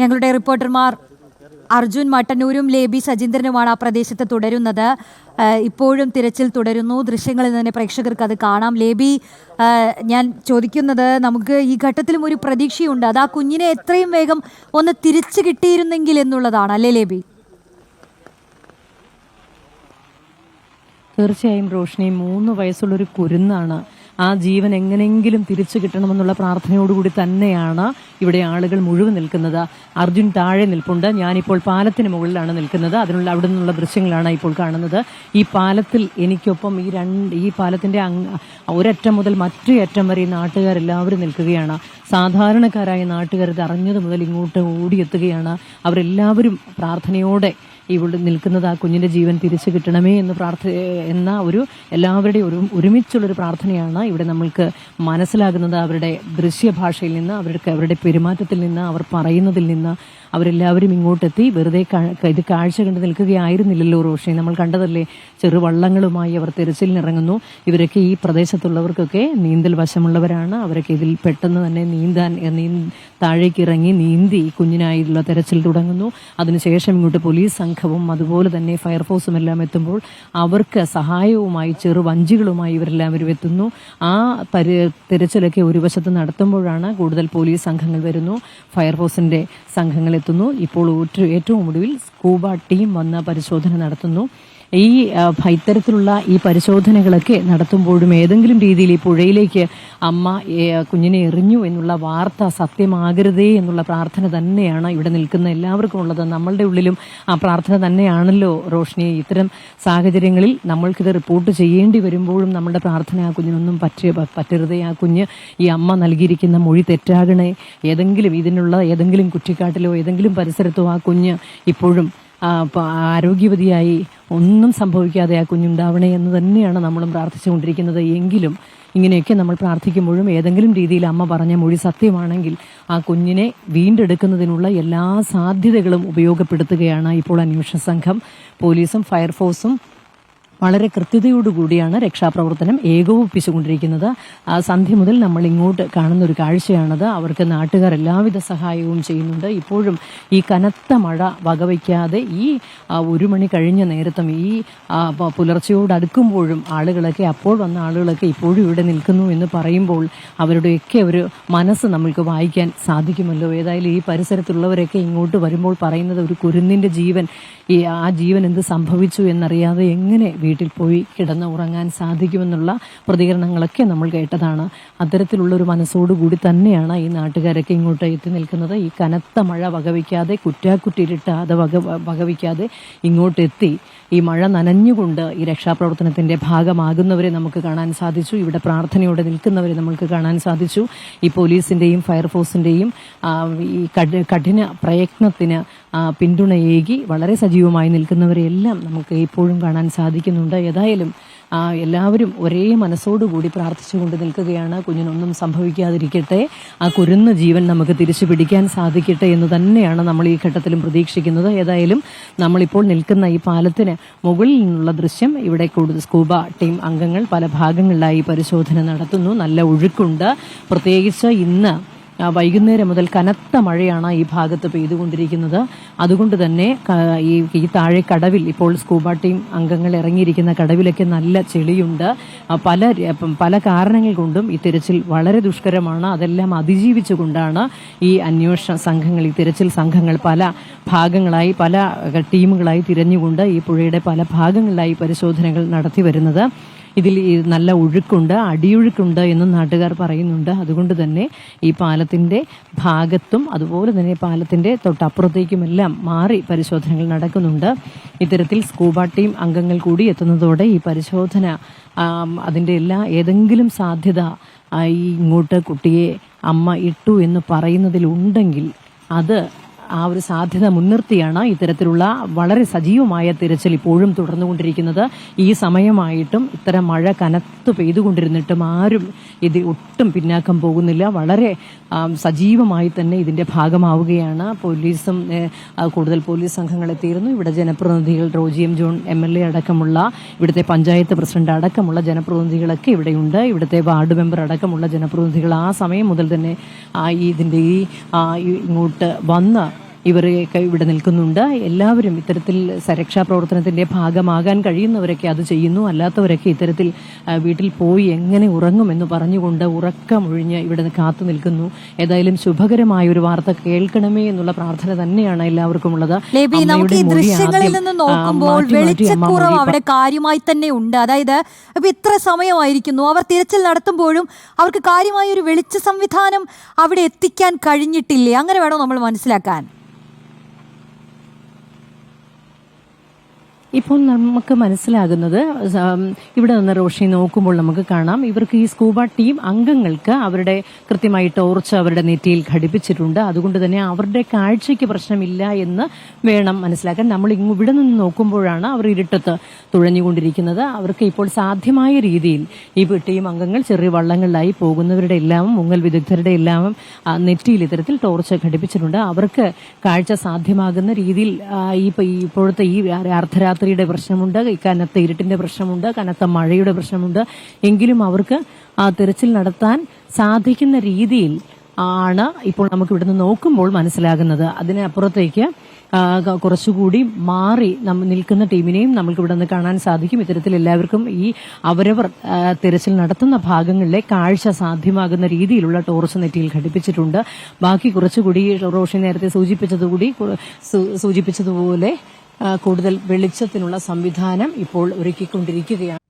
ഞങ്ങളുടെ റിപ്പോർട്ടർമാർ അർജുൻ മട്ടന്നൂരും ലേബി സജീന്ദ്രനുമാണ് ആ പ്രദേശത്ത് തുടരുന്നത്. ഇപ്പോഴും തിരച്ചിൽ തുടരുന്നു. ദൃശ്യങ്ങളിൽ തന്നെ പ്രേക്ഷകർക്ക് അത് കാണാം. ലേബി ഞാൻ ചോദിക്കുന്നത് നമുക്ക് ഈ ഘട്ടത്തിലും ഒരു പ്രതീക്ഷയുണ്ട്. അത് ആ കുഞ്ഞിനെ എത്രയും വേഗം ഒന്ന് തിരിച്ചു കിട്ടിയിരുന്നെങ്കിൽ എന്നുള്ളതാണ്. അല്ലേ ലേബി? തീർച്ചയായും റോഷിനി മൂന്ന് വയസ്സുള്ളൊരു കുരുന്നാണ് ആ ജീവൻ എങ്ങനെയെങ്കിലും തിരിച്ചു കിട്ടണമെന്നുള്ള പ്രാർത്ഥനയോടുകൂടി തന്നെയാണ് ഇവിടെ ആളുകൾ മുഴുവൻ നിൽക്കുന്നത്. അർജുൻ താഴെ നിൽപ്പുണ്ട്. ഞാനിപ്പോൾ പാലത്തിന് മുകളിലാണ് നിൽക്കുന്നത്. അതിനുള്ള അവിടെ നിന്നുള്ള ദൃശ്യങ്ങളാണ് ഇപ്പോൾ കാണുന്നത്. ഈ പാലത്തിൽ എനിക്കൊപ്പം ഈ രണ്ട് ഈ പാലത്തിന്റെ ഒരറ്റം മുതൽ മറ്റേ അറ്റം വരെ ഈ നാട്ടുകാരെല്ലാവരും നിൽക്കുകയാണ്. സാധാരണക്കാരായ നാട്ടുകാർ ഇത് അറിഞ്ഞത് മുതൽ ഇങ്ങോട്ട് ഓടിയെത്തുകയാണ്. അവരെല്ലാവരും പ്രാർത്ഥനയോടെ ഇവിടെ നിൽക്കുന്നത് ആ കുഞ്ഞിന്റെ ജീവൻ തിരിച്ചു കിട്ടണമേ എന്ന് പ്രാർത്ഥ എന്ന ഒരു എല്ലാവരുടെയും ഒരു ഒരുമിച്ചുള്ളൊരു പ്രാർത്ഥനയാണ് ഇവിടെ നമ്മൾക്ക് മനസ്സിലാകുന്നത് അവരുടെ ദൃശ്യഭാഷയിൽ നിന്ന് അവർക്ക് അവരുടെ പെരുമാറ്റത്തിൽ നിന്ന് അവർ പറയുന്നതിൽ നിന്ന് അവരെല്ലാവരും ഇങ്ങോട്ടെത്തി വെറുതെ ഇത് കാഴ്ച കണ്ട് നിൽക്കുകയായിരുന്നില്ലല്ലോ റോഷി. നമ്മൾ കണ്ടതല്ലേ ചെറുവള്ളങ്ങളുമായി അവർ തെരച്ചിലിനിറങ്ങുന്നു. ഇവരൊക്കെ ഈ പ്രദേശത്തുള്ളവർക്കൊക്കെ നീന്തൽ വശമുള്ളവരാണ്. അവരൊക്കെ ഇതിൽ പെട്ടെന്ന് തന്നെ നീന്താൻ താഴേക്ക് ഇറങ്ങി നീന്തി കുഞ്ഞിനായിട്ടുള്ള തെരച്ചിൽ തുടങ്ങുന്നു. അതിനുശേഷം ഇങ്ങോട്ട് പോലീസ് സംഘവും അതുപോലെ തന്നെ ഫയർഫോഴ്സും എല്ലാം എത്തുമ്പോൾ അവർക്ക് സഹായവുമായി ചെറു ചെറുവഞ്ചികളുമായി ഇവരെല്ലാവരും എത്തുന്നു. ആ തര- തെരച്ചിലൊക്കെ ഒരു വശത്ത് നടത്തുമ്പോഴാണ് കൂടുതൽ പോലീസ് സംഘങ്ങൾ വരുന്നു. ഫയർഫോഴ്സിന്റെ സംഘങ്ങൾ എത്തുന്നു. ഇപ്പോൾ ഏറ്റവും ഒടുവിൽ സ്കൂബ ടീം വന്ന് പരിശോധന നടത്തുന്നു. ഈ ഇത്തരത്തിലുള്ള ഈ പരിശോധനകളൊക്കെ നടത്തുമ്പോഴും ഏതെങ്കിലും രീതിയിൽ ഈ പുഴയിലേക്ക് അമ്മ കുഞ്ഞിനെ എറിഞ്ഞു എന്നുള്ള വാർത്ത സത്യമാകരുതേ എന്നുള്ള പ്രാർത്ഥന തന്നെയാണ് ഇവിടെ നിൽക്കുന്ന എല്ലാവർക്കും ഉള്ളത്. നമ്മളുടെ ഉള്ളിലും ആ പ്രാർത്ഥന തന്നെയാണല്ലോ റോഷ്നി. ഇത്തരം സാഹചര്യങ്ങളിൽ നമ്മൾക്കിത് റിപ്പോർട്ട് ചെയ്യേണ്ടി വരുമ്പോഴും നമ്മുടെ പ്രാർത്ഥന ആ കുഞ്ഞിനൊന്നും പറ്റ പറ്റരുതേ. ആ കുഞ്ഞ് ഈ അമ്മ നൽകിയിരിക്കുന്ന മൊഴി തെറ്റാകണേ. ഏതെങ്കിലും ഇതിനുള്ള ഏതെങ്കിലും കുറ്റിക്കാട്ടിലോ ഏതെങ്കിലും പരിസരത്തോ ആ കുഞ്ഞ് ഇപ്പോഴും ആരോഗ്യവതിയായി ഒന്നും സംഭവിക്കാതെ ആ കുഞ്ഞുണ്ടാവണേ എന്ന് തന്നെയാണ് നമ്മളും പ്രാർത്ഥിച്ചുകൊണ്ടിരിക്കുന്നത്. എങ്കിലും ഇങ്ങനെയൊക്കെ നമ്മൾ പ്രാർത്ഥിക്കുമ്പോഴും ഏതെങ്കിലും രീതിയിൽ അമ്മ പറഞ്ഞ മൊഴി സത്യമാണെങ്കിൽ ആ കുഞ്ഞിനെ വീണ്ടെടുക്കുന്നതിനുള്ള എല്ലാ സാധ്യതകളും ഉപയോഗപ്പെടുത്തുകയാണ് ഇപ്പോൾ അന്വേഷണ സംഘം. പോലീസും ഫയർഫോഴ്സും വളരെ കൃത്യതയോടുകൂടിയാണ് രക്ഷാപ്രവർത്തനം ഏകോപിപ്പിച്ചുകൊണ്ടിരിക്കുന്നത്. ആ സന്ധ്യ മുതൽ നമ്മൾ ഇങ്ങോട്ട് കാണുന്ന ഒരു കാഴ്ചയാണത്. അവർക്ക് നാട്ടുകാർ എല്ലാവിധ സഹായവും ചെയ്യുന്നുണ്ട്. ഇപ്പോഴും ഈ കനത്ത മഴ വകവയ്ക്കാതെ ഈ ഒരു മണി കഴിഞ്ഞ നേരത്തും ഈ പുലർച്ചയോടടുക്കുമ്പോഴും ആളുകളൊക്കെ അപ്പോൾ വന്ന ആളുകളൊക്കെ ഇപ്പോഴും ഇവിടെ നിൽക്കുന്നു എന്ന് പറയുമ്പോൾ അവരുടെയൊക്കെ ഒരു മനസ്സ് നമ്മൾക്ക് വായിക്കാൻ സാധിക്കുമല്ലോ. ഏതായാലും ഈ പരിസരത്തുള്ളവരൊക്കെ ഇങ്ങോട്ട് വരുമ്പോൾ പറയുന്നത് ഒരു കുരുന്നിന്റെ ജീവൻ ഈ ആ ജീവൻ എന്ത് സംഭവിച്ചു എന്നറിയാതെ എങ്ങനെ വീട്ടിൽ പോയി കിടന്ന് ഉറങ്ങാൻ സാധിക്കുമെന്നുള്ള പ്രതികരണങ്ങളൊക്കെ നമ്മൾ കേട്ടതാണ്. അത്തരത്തിലുള്ള ഒരു മനസ്സോടുകൂടി തന്നെയാണ് ഈ നാട്ടുകാരൊക്കെ ഇങ്ങോട്ട് എത്തി നിൽക്കുന്നത്. ഈ കനത്ത മഴ വകവയ്ക്കാതെ കുറ്റാക്കുറ്റിരിട്ട് അത് വക വകവയ്ക്കാതെ ഇങ്ങോട്ടെത്തി. ഈ മഴ നനഞ്ഞുകൊണ്ട് ഈ രക്ഷാപ്രവർത്തനത്തിന്റെ ഭാഗമാകുന്നവരെ നമുക്ക് കാണാൻ സാധിച്ചു. ഇവിടെ പ്രാർത്ഥനയോടെ നിൽക്കുന്നവരെ നമുക്ക് കാണാൻ സാധിച്ചു. ഈ പോലീസിന്റെയും ഫയർഫോഴ്സിന്റെയും ഈ കഠിന പ്രയത്നത്തിന് പിന്തുണയേകി വളരെ സജീവമായി നിൽക്കുന്നവരെയെല്ലാം നമുക്ക് ഇപ്പോഴും കാണാൻ സാധിക്കുന്നുണ്ട്. ഏതായാലും എല്ലാവരും ഒരേ മനസ്സോടുകൂടി പ്രാർത്ഥിച്ചുകൊണ്ട് നിൽക്കുകയാണ്. കുഞ്ഞിനൊന്നും സംഭവിക്കാതിരിക്കട്ടെ. ആ കുരുന്ന ജീവൻ നമുക്ക് തിരിച്ചു പിടിക്കാൻ സാധിക്കട്ടെ എന്ന് തന്നെയാണ് നമ്മൾ ഈ ഘട്ടത്തിലും പ്രതീക്ഷിക്കുന്നത്. ഏതായാലും നമ്മളിപ്പോൾ നിൽക്കുന്ന ഈ പാലത്തിന് മുകളിൽ നിന്നുള്ള ദൃശ്യം ഇവിടെ കൂടുതൽ സ്കൂബ ടീം അംഗങ്ങൾ പല ഭാഗങ്ങളിലായി പരിശോധന നടത്തുന്നു. നല്ല ഒഴുക്കുണ്ട്. പ്രത്യേകിച്ച് ഇന്ന് ആ, വൈകുന്നേരം മുതൽ കനത്ത മഴയാണ് ഈ ഭാഗത്ത് പെയ്തുകൊണ്ടിരിക്കുന്നത്. അതുകൊണ്ട് തന്നെ ഈ ഈ താഴെ കടവിൽ ഇപ്പോൾ സ്കൂബ ടീം അംഗങ്ങൾ ഇറങ്ങിയിരിക്കുന്ന കടവിലൊക്കെ നല്ല ചെളിയുണ്ട്. പല പല കാരണങ്ങൾ കൊണ്ടും ഈ തിരച്ചിൽ വളരെ ദുഷ്കരമാണ്. അതെല്ലാം അതിജീവിച്ചുകൊണ്ടാണ് ഈ അന്വേഷണ സംഘങ്ങൾ ഈ തിരച്ചിൽ സംഘങ്ങൾ പല ഭാഗങ്ങളായി പല ടീമുകളായി തിരഞ്ഞുകൊണ്ട് ഈ പുഴയുടെ പല ഭാഗങ്ങളിലായി പരിശോധനകൾ നടത്തി വരുന്നത്. ഇതിൽ നല്ല ഒഴുക്കുണ്ട് അടിയൊഴുക്കുണ്ട് എന്ന് നാട്ടുകാർ പറയുന്നുണ്ട്. അതുകൊണ്ട് തന്നെ ഈ പാലത്തിന്റെ ഭാഗത്തും അതുപോലെ തന്നെ പാലത്തിന്റെ തൊട്ടപ്പുറത്തേക്കുമെല്ലാം മാറി പരിശോധനകൾ നടക്കുന്നുണ്ട്. ഇത്തരത്തിൽ സ്കൂബ ടീം അംഗങ്ങൾ കൂടി എത്തുന്നതോടെ ഈ പരിശോധന അതിന്റെ എല്ലാ ഏതെങ്കിലും സാധ്യത ഇങ്ങോട്ട് കുട്ടിയെ അമ്മ ഇട്ടു എന്ന് പറയുന്നതിലുണ്ടെങ്കിൽ അത് ആ ഒരു സാധ്യത മുൻനിർത്തിയാണ് ഇത്തരത്തിലുള്ള വളരെ സജീവമായ തിരച്ചിൽ ഇപ്പോഴും തുടർന്നുകൊണ്ടിരിക്കുന്നത്. ഈ സമയമായിട്ടും ഇത്തരം മഴ കനത്തു പെയ്തുകൊണ്ടിരുന്നിട്ടും ആരും ഇത് ഒട്ടും പിന്നാക്കം പോകുന്നില്ല. വളരെ സജീവമായി തന്നെ ഇതിന്റെ ഭാഗമാവുകയാണ്. പോലീസും കൂടുതൽ പോലീസ് സംഘങ്ങൾ എത്തിയിരുന്നു. ഇവിടെ ജനപ്രതിനിധികൾ Roji M John M L A അടക്കമുള്ള ഇവിടുത്തെ പഞ്ചായത്ത് പ്രസിഡന്റ് അടക്കമുള്ള ജനപ്രതിനിധികളൊക്കെ ഇവിടെയുണ്ട്. ഇവിടുത്തെ വാർഡ് മെമ്പർ അടക്കമുള്ള ജനപ്രതിനിധികൾ ആ സമയം മുതൽ തന്നെ ഇതിന്റെ ഈ ഇങ്ങോട്ട് വന്ന് ഇവരെയൊക്കെ ഇവിടെ നിൽക്കുന്നുണ്ട്. എല്ലാവരും ഇത്തരത്തിൽ സുരക്ഷാ പ്രവർത്തനത്തിന്റെ ഭാഗമാകാൻ കഴിയുന്നവരൊക്കെ അത് ചെയ്യുന്നു. അല്ലാത്തവരൊക്കെ ഇത്തരത്തിൽ വീട്ടിൽ പോയി എങ്ങനെ ഉറങ്ങുമെന്ന് പറഞ്ഞുകൊണ്ട് ഉറക്കമൊഴിഞ്ഞ് ഇവിടെ കാത്തു നിൽക്കുന്നു. ഏതായാലും ശുഭകരമായ ഒരു വാർത്ത കേൾക്കണമേ എന്നുള്ള പ്രാർത്ഥന തന്നെയാണ് എല്ലാവർക്കും ഉള്ളത് ലേബി നമുക്ക് ഈ ദൃശ്യങ്ങളിൽ നിന്ന് നോക്കുമ്പോൾ വെളിച്ചക്കുറവ് അവിടെ കാര്യമായി തന്നെ ഉണ്ട്. അതായത് ഇത്ര സമയമായിരിക്കുന്നു. അവർ തിരച്ചിൽ നടത്തുമ്പോഴും അവർക്ക് കാര്യമായ ഒരു വെളിച്ച സംവിധാനം അവിടെ എത്തിക്കാൻ കഴിഞ്ഞിട്ടില്ലേ? അങ്ങനെ വേണോ നമ്മൾ മനസ്സിലാക്കാൻ? ഇപ്പോൾ നമുക്ക് മനസ്സിലാകുന്നത് ഇവിടെ നിന്ന് റോഷി നോക്കുമ്പോൾ നമുക്ക് കാണാം. ഇവർക്ക് ഈ സ്കൂബ ടീം അംഗങ്ങൾക്ക് അവരുടെ കൃത്യമായി ടോർച്ച് അവരുടെ നെറ്റിയിൽ ഘടിപ്പിച്ചിട്ടുണ്ട്. അതുകൊണ്ട് തന്നെ അവരുടെ കാഴ്ചയ്ക്ക് പ്രശ്നമില്ല എന്ന് വേണം മനസ്സിലാക്കാൻ. നമ്മൾ ഇവിടെ നിന്ന് നോക്കുമ്പോഴാണ് അവർ ഇരുട്ടത്ത് തുഴഞ്ഞുകൊണ്ടിരിക്കുന്നത്. അവർക്ക് ഇപ്പോൾ സാധ്യമായ രീതിയിൽ ഈ ടീം അംഗങ്ങൾ ചെറിയ വള്ളങ്ങളിലായി പോകുന്നവരുടെ എല്ലാം മുങ്ങൽ വിദഗ്ധരുടെ എല്ലാം നെറ്റിയിൽ ഇത്തരത്തിൽ ടോർച്ച് ഘടിപ്പിച്ചിട്ടുണ്ട്. അവർക്ക് കാഴ്ച സാധ്യമാകുന്ന രീതിയിൽ ഈ ഇപ്പോഴത്തെ ഈ ഇപ്പോഴത്തെ ഈ അർദ്ധരാത്രിയുടെ പ്രശ്നമുണ്ട് കനത്ത ഇരുട്ടിന്റെ പ്രശ്നമുണ്ട് കനത്ത മഴയുടെ പ്രശ്നമുണ്ട്. എങ്കിലും അവർക്ക് തിരച്ചിൽ നടത്താൻ സാധിക്കുന്ന രീതിയിൽ ആണ് ഇപ്പോൾ നമുക്ക് ഇവിടുന്ന് നോക്കുമ്പോൾ മനസ്സിലാകുന്നത്. അതിനപ്പുറത്തേക്ക് കുറച്ചുകൂടി മാറി നിൽക്കുന്ന ടീമിനെയും നമുക്ക് ഇവിടെ നിന്ന് കാണാൻ സാധിക്കും. ഇത്തരത്തിൽ എല്ലാവർക്കും ഈ അവരവർ തിരച്ചിൽ നടത്തുന്ന ഭാഗങ്ങളിലെ കാഴ്ച സാധ്യമാകുന്ന രീതിയിലുള്ള ടോർച്ച് നെറ്റിയിൽ ഘടിപ്പിച്ചിട്ടുണ്ട്. ബാക്കി കുറച്ചുകൂടി റോഷൻ നേരത്തെ സൂചിപ്പിച്ചതുകൂടി സൂചിപ്പിച്ചതുപോലെ കൂടുതൽ വെളിച്ചത്തിനുള്ള സംവിധാനം ഇപ്പോൾ ഒരുക്കിക്കൊണ്ടിരിക്കുകയാണ്.